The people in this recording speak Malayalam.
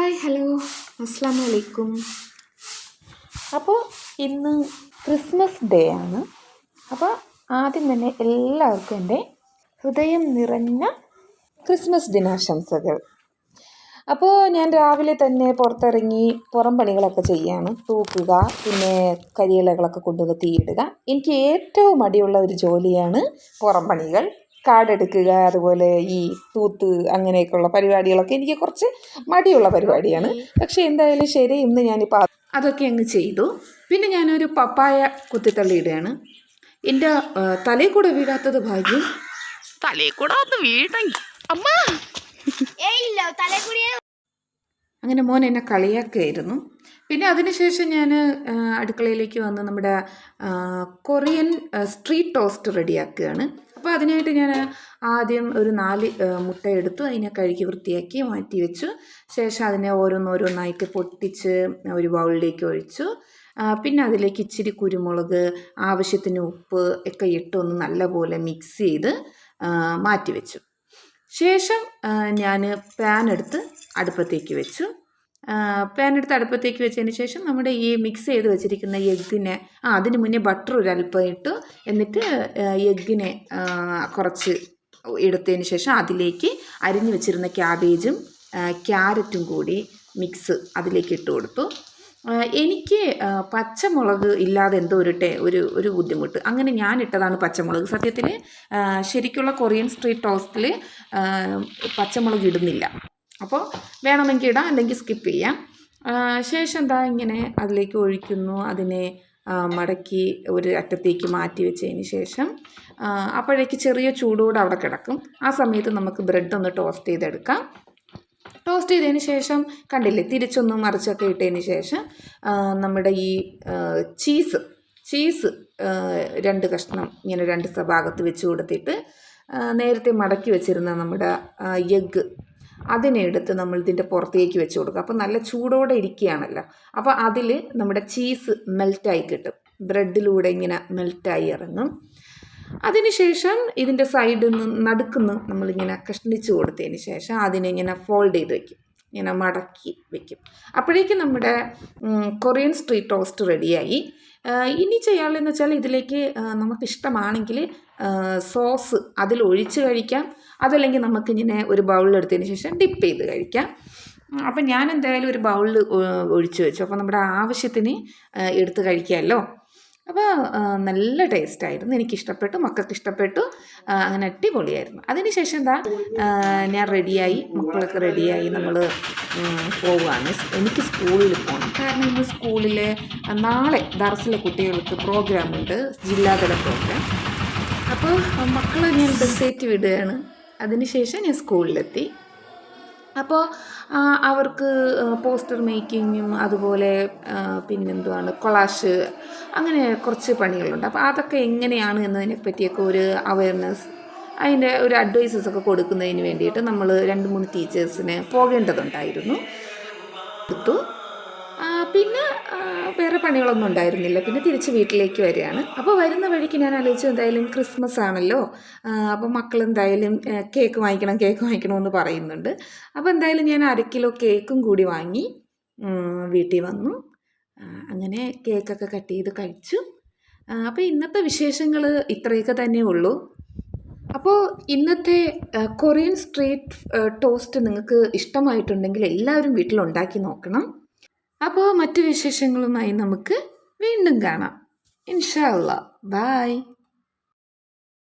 Hi hello. അസ്സാം വലൈക്കും അപ്പോൾ ഇന്ന് ക്രിസ്മസ് ഡേ ആണ്. അപ്പോൾ ആദ്യം തന്നെ എല്ലാവർക്കും എന്റെ ഹൃദയം നിറഞ്ഞ ക്രിസ്മസ് ദിനാശംസകൾ. അപ്പോൾ ഞാൻ രാവിലെ തന്നെ പുറത്തിറങ്ങി പുറം പണികളൊക്കെ ചെയ്യാണ്. തൂക്കുക പിന്നെ കരിയിലകളൊക്കെ കൊണ്ടുവന്ന് തീയിടുക. എനിക്ക് ഏറ്റവും മടിയുള്ള ഒരു ജോലിയാണ് പുറം പണികൾ. കാടെടുക്കുക അതുപോലെ ഈ തൂത്ത് അങ്ങനെയൊക്കെയുള്ള പരിപാടികളൊക്കെ എനിക്ക് കുറച്ച് മടിയുള്ള പരിപാടിയാണ്. പക്ഷേ എന്തായാലും ശരി ഇന്ന് ഞാനിപ്പോൾ അതൊക്കെ അങ്ങ് ചെയ്തു. പിന്നെ ഞാനൊരു പപ്പായ കുത്തിത്തള്ളിയിടുകയാണ് എന്റെ തലയിൽ കൂടെ വീഴാത്തത് ഭാഗ്യം. തലയിൽ കൂടെ ഒന്ന് വീണെങ്കിൽ അമ്മ! അങ്ങനെ മോൻ എന്നെ കളിയാക്കുകയായിരുന്നു. പിന്നെ അതിനുശേഷം ഞാൻ അടുക്കളയിലേക്ക് വന്ന് നമ്മുടെ കൊറിയൻ സ്ട്രീറ്റ് ടോസ്റ്റ് റെഡിയാക്കുകയാണ്. അപ്പോൾ അതിനായിട്ട് ഞാൻ ആദ്യം ഒരു നാല് മുട്ട എടുത്തു. അതിനെ കഴുകി വൃത്തിയാക്കി മാറ്റി വെച്ചു. ശേഷം അതിനെ ഓരോന്നോരോന്നായിട്ട് പൊട്ടിച്ച് ഒരു ബൗളിലേക്ക് ഒഴിച്ചു. പിന്നെ അതിലേക്ക് ഇച്ചിരി കുരുമുളക് ആവശ്യത്തിന് ഉപ്പ് ഒക്കെ ഇട്ട് ഒന്ന് നല്ലപോലെ മിക്സ് ചെയ്ത് മാറ്റി വെച്ചു. ശേഷം ഞാൻ പാൻ എടുത്ത് അടുപ്പത്തേക്ക് വെച്ചു. പാൻ എടുത്ത് അടുപ്പത്തേക്ക് വെച്ചതിന് ശേഷം നമ്മുടെ ഈ മിക്സ് ചെയ്ത് വെച്ചിരിക്കുന്ന എഗ്ഗിനെ ആ അതിന് മുന്നേ ബട്ടർ ഒരല്പം ഇട്ടു. എന്നിട്ട് എഗ്ഗിനെ കുറച്ച് എടുത്തതിന് ശേഷം അതിലേക്ക് അരിഞ്ഞു വെച്ചിരുന്ന ക്യാബേജും ക്യാരറ്റും കൂടി മിക്സ് അതിലേക്ക് ഇട്ട് കൊടുത്തു. എനിക്ക് പച്ചമുളക് ഇല്ലാതെ എന്തോ ഒരു ടേ ഒരു ഒരു ബുദ്ധിമുട്ട്. അങ്ങനെ ഞാൻ ഇട്ടതാണ് പച്ചമുളക്. സത്യത്തിൽ ശരിക്കുള്ള കൊറിയൻ സ്ട്രീറ്റ് ടോസ്റ്റിൽ പച്ചമുളക് ഇടുന്നില്ല. അപ്പോൾ വേണമെങ്കിൽ ഇടാം അല്ലെങ്കിൽ സ്കിപ്പ് ചെയ്യാം. ശേഷം എന്താ ഇങ്ങനെ അതിലേക്ക് ഒഴിക്കുന്നു അതിനെ മടക്കി ഒരു അറ്റത്തേക്ക് മാറ്റി വെച്ചതിന് ശേഷം അപ്പോഴേക്ക് ചെറിയ ചൂടോടെ അവിടെ കിടക്കും. ആ സമയത്ത് നമുക്ക് ബ്രെഡ് ഒന്ന് ടോസ്റ്റ് ചെയ്തെടുക്കാം. ടോസ്റ്റ് ചെയ്തതിന് ശേഷം കണ്ടില്ലേ തിരിച്ചൊന്ന് മറിച്ചൊക്കെ ഇട്ടതിന് ശേഷം നമ്മുടെ ഈ ചീസ് ചീസ് രണ്ട് കഷ്ണം ഇങ്ങനെ രണ്ട് ഭാഗത്ത് വെച്ച് കൊടുത്തിട്ട് നേരത്തെ മടക്കി വെച്ചിരുന്ന നമ്മുടെ എഗ്ഗ് അതിനെ എടുത്ത് നമ്മൾ ഇതിന്റെ പുറത്തേക്ക് വെച്ച് കൊടുക്കുക. അപ്പോൾ നല്ല ചൂടോടെ ഇരിക്കുകയാണല്ലോ. അപ്പോൾ അതിൽ നമ്മുടെ ചീസ് മെൽറ്റായി കിട്ടും. ബ്രെഡിലൂടെ ഇങ്ങനെ മെൽറ്റായി ഇറങ്ങും. അതിനുശേഷം ഇതിന്റെ സൈഡിൽ നിന്ന് നടുക്കുന്ന് നമ്മളിങ്ങനെ കഷ്ണിച്ച് കൊടുത്തതിന് ശേഷം അതിനെ ഇങ്ങനെ ഫോൾഡ് ചെയ്ത് വെക്കും. ഇങ്ങനെ മടക്കി വെക്കും. അപ്പോഴേക്കും നമ്മുടെ കൊറിയൻ സ്ട്രീറ്റ് ടോസ്റ്റ് റെഡിയായി. ഇനി ചെയ്യാനുള്ളതെന്ന് വെച്ചാൽ ഇതിലേക്ക് നമുക്കിഷ്ടമാണെങ്കിൽ സോസ് അതിൽ ഒഴിച്ച് കഴിക്കാം. അതല്ലെങ്കിൽ നമുക്കിങ്ങനെ ഒരു ബൗളിലെടുത്തതിന് ശേഷം ഡിപ്പ് ചെയ്ത് കഴിക്കാം. അപ്പം ഞാൻ എന്തായാലും ഒരു ബൗളിൽ ഒഴിച്ച് വെച്ചു. അപ്പോൾ നമ്മുടെ ആവശ്യത്തിന് എടുത്ത് കഴിക്കാമല്ലോ. അപ്പോൾ നല്ല ടേസ്റ്റ് ആയിരുന്നു. എനിക്കിഷ്ടപ്പെട്ടു മക്കൾക്ക് ഇഷ്ടപ്പെട്ടു അങ്ങനെ അടിപൊളിയായിരുന്നു. അതിനുശേഷം എന്താ ഞാൻ റെഡിയായി മക്കളൊക്കെ റെഡിയായി നമ്മൾ പോവുകയാണ്. എനിക്ക് സ്കൂളിൽ പോകണം കാരണം ഇന്ന് സ്കൂളിലെ ആ, നാളെ ദർസിലെ കുട്ടികൾക്ക് പ്രോഗ്രാമുണ്ട് ജില്ലാതല പ്രോഗ്രാം അപ്പോൾ മക്കളെ ഞാൻ ബസ് ബസ്സേറ്റ് വിടുകയാണ്. അതിനുശേഷം ഞാൻ സ്കൂളിലെത്തി. അപ്പോൾ അവർക്ക് പോസ്റ്റർ മേക്കിങ്ങും അതുപോലെ പിന്നെന്തുവാണ് കൊളാഷ് അങ്ങനെ കുറച്ച് പണികളുണ്ട്. അപ്പോൾ അതൊക്കെ എങ്ങനെയാണ് എന്നതിനെ പറ്റിയൊക്കെ ഒരു അവയർനെസ് അതിന്റെ ഒരു അഡ്വൈസസ് ഒക്കെ കൊടുക്കുന്നതിന് വേണ്ടിയിട്ട് നമ്മൾ രണ്ട് മൂന്ന് ടീച്ചേഴ്സിന് പോകേണ്ടതുണ്ടായിരുന്നു. എടുത്തു പിന്നെ വേറെ പണികളൊന്നും ഉണ്ടായിരുന്നില്ല. പിന്നെ തിരിച്ച് വീട്ടിലേക്ക് വരികയാണ്. അപ്പോൾ വരുന്ന വഴിക്ക് ഞാൻ ആലോചിച്ചു എന്തായാലും ക്രിസ്മസ് ആണല്ലോ. അപ്പോൾ മക്കൾ എന്തായാലും കേക്ക് വാങ്ങിക്കണം കേക്ക് വാങ്ങിക്കണമെന്ന് പറയുന്നുണ്ട്. അപ്പോൾ എന്തായാലും ഞാൻ അര കിലോ കേക്കും കൂടി വാങ്ങി വീട്ടിൽ വന്നു. അങ്ങനെ കേക്കൊക്കെ കട്ട് ചെയ്ത് കഴിച്ചു. അപ്പോൾ ഇന്നത്തെ വിശേഷങ്ങൾ ഇത്രയൊക്കെ തന്നെ ഉള്ളൂ. അപ്പോൾ ഇന്നത്തെ കൊറിയൻ സ്ട്രീറ്റ് ടോസ്റ്റ് നിങ്ങൾക്ക് ഇഷ്ടമായിട്ടുണ്ടെങ്കിൽ എല്ലാവരും വീട്ടിലുണ്ടാക്കി നോക്കണം. അപ്പോൾ മറ്റു വിശേഷങ്ങളുമായി നമുക്ക് വീണ്ടും കാണാം. ഇൻഷാ ബായ്